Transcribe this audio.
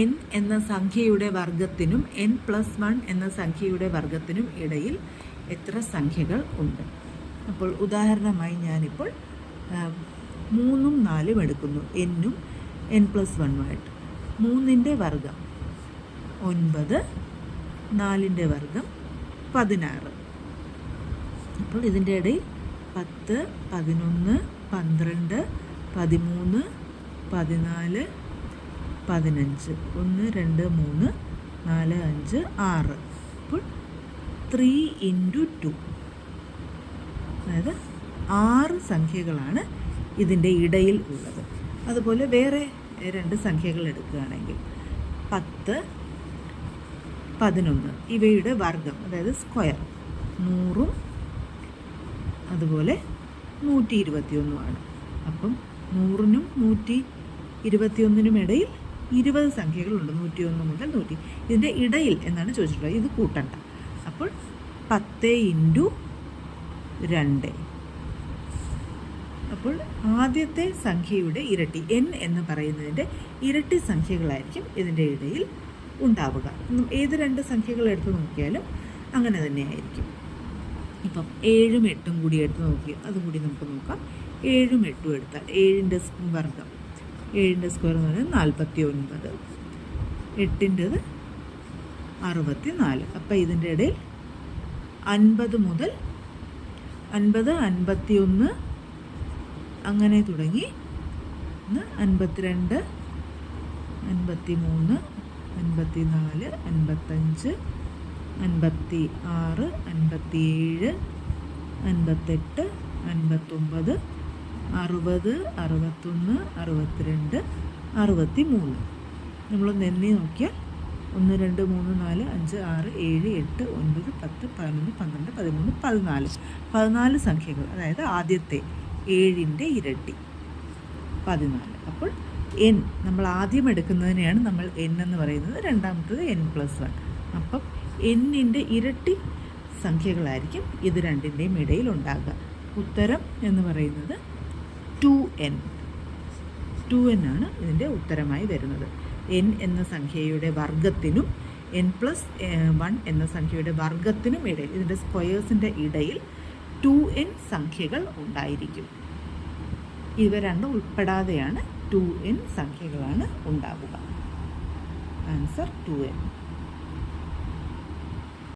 N എന്ന സംഖ്യയുടെ വർഗത്തിനും N plus one എന്ന സംഖ്യയുടെ വർഗത്തിനും ഇടയിൽ എത്ര സംഖ്യകൾ ഉണ്ട്? അപ്പോൾ ഉദാഹരണമായി ഞാനിപ്പോൾ മൂന്നും നാലും എടുക്കുന്നു. എന്നും എൻ പ്ലസ് വണ്ണുമായിട്ട് മൂന്നിന്റെ വർഗം ഒൻപത് നാലിന്റെ വർഗം പതിനാറ്. അപ്പോൾ ഇതിന്റെ ഇടയിൽ പത്ത് പതിനൊന്ന് പന്ത്രണ്ട് പതിമൂന്ന് പതിനാല് പതിനഞ്ച്. ഒന്ന് രണ്ട് മൂന്ന് നാല് അഞ്ച് ആറ്. അപ്പോൾ ത്രീ ഇന്റു ടു അതായത് ആറ് സംഖ്യകളാണ് ഇതിന്റെ ഇടയിൽ ഉള്ളത്. അതുപോലെ വേറെ രണ്ട് സംഖ്യകൾ എടുക്കുകയാണെങ്കിൽ പത്ത് പതിനൊന്ന് ഇവയുടെ വർഗം അതായത് സ്ക്വയർ നൂറും അതുപോലെ നൂറ്റി ഇരുപത്തിയൊന്നുമാണ്. അപ്പം നൂറിനും നൂറ്റി ഇരുപത്തിയൊന്നിനും ഇടയിൽ ഇരുപത് സംഖ്യകളുണ്ട് നൂറ്റി ഒന്ന് മുതൽ നൂറ്റി. ഇതിന്റെ ഇടയിൽ എന്നാണ് ചോദിച്ചിട്ടുള്ളത്. ഇത് കൂട്ടണ്ട. അപ്പോൾ പത്ത് ഇന്റു രണ്ട്. അപ്പോൾ ആദ്യത്തെ സംഖ്യയുടെ ഇരട്ടി എൻ എന്ന് പറയുന്നതിന്റെ ഇരട്ടി സംഖ്യകളായിരിക്കും ഇതിന്റെ ഇടയിൽ ഉണ്ടാവുക. ഏത് രണ്ട് സംഖ്യകൾ എടുത്ത് നോക്കിയാലും അങ്ങനെ തന്നെയായിരിക്കും. ഇപ്പം ഏഴും എട്ടും കൂടി എടുത്ത് നോക്കി അതും കൂടി നമുക്ക് നോക്കാം. ഏഴും എട്ടും എടുത്താൽ ഏഴിന്റെ വർഗം ഏഴിന്റെ സ്ക്വയർ എന്ന് പറയുന്നത് നാൽപ്പത്തി ഒൻപത് എട്ടിന്റെത് അറുപത്തി നാല് അപ്പം ഇതിന്റെ ഇടയിൽ അൻപത് മുതൽ അൻപത് അൻപത്തി ഒന്ന് അങ്ങനെ തുടങ്ങി. അൻപത്തിരണ്ട് അൻപത്തി മൂന്ന് അൻപത്തി നാല് അൻപത്തഞ്ച് അൻപത്തി ആറ് അൻപത്തിയേഴ് അൻപത്തെട്ട് അൻപത്തൊമ്പത് അറുപത് അറുപത്തൊന്ന് അറുപത്തിരണ്ട് അറുപത്തി മൂന്ന് നമ്മൾ നെന്നി നോക്കിയാൽ ഒന്ന് രണ്ട് മൂന്ന് നാല് അഞ്ച് ആറ് ഏഴ് എട്ട് ഒൻപത് പത്ത് പതിനൊന്ന് പന്ത്രണ്ട് പതിമൂന്ന് പതിനാല്. പതിനാല് സംഖ്യകൾ അതായത് ആദ്യത്തെ ഏഴിന്റെ ഇരട്ടി. പതിനാല്. അപ്പോൾ എൻ നമ്മൾ ആദ്യം എടുക്കുന്നതിനെയാണ് നമ്മൾ എൻ എന്ന് പറയുന്നത്. രണ്ടാമത്തത് എൻ പ്ലസ് വൺ അപ്പം എന്നിന്റെ ഇരട്ടി സംഖ്യകളായിരിക്കും ഇത് രണ്ടിന്റെയും ഇടയിൽ ഉണ്ടാകുക. ഉത്തരം എന്ന് പറയുന്നത് ടു എൻ ടു എൻ ആണ് ഇതിന്റെ ഉത്തരമായി വരുന്നത്. എൻ എന്ന സംഖ്യയുടെ വർഗത്തിനും എൻ പ്ലസ് വൺ എന്ന സംഖ്യയുടെ വർഗത്തിനും ഇടയിൽ ഇതിന്റെ സ്ക്വയേഴ്സിന്റെ ഇടയിൽ ടു എൻ സംഖ്യകൾ ഉണ്ടായിരിക്കും. ഇവ രണ്ടും ഉൾപ്പെടാതെയാണ് ടു എൻ സംഖ്യകളാണ് ഉണ്ടാവുക. Answer to N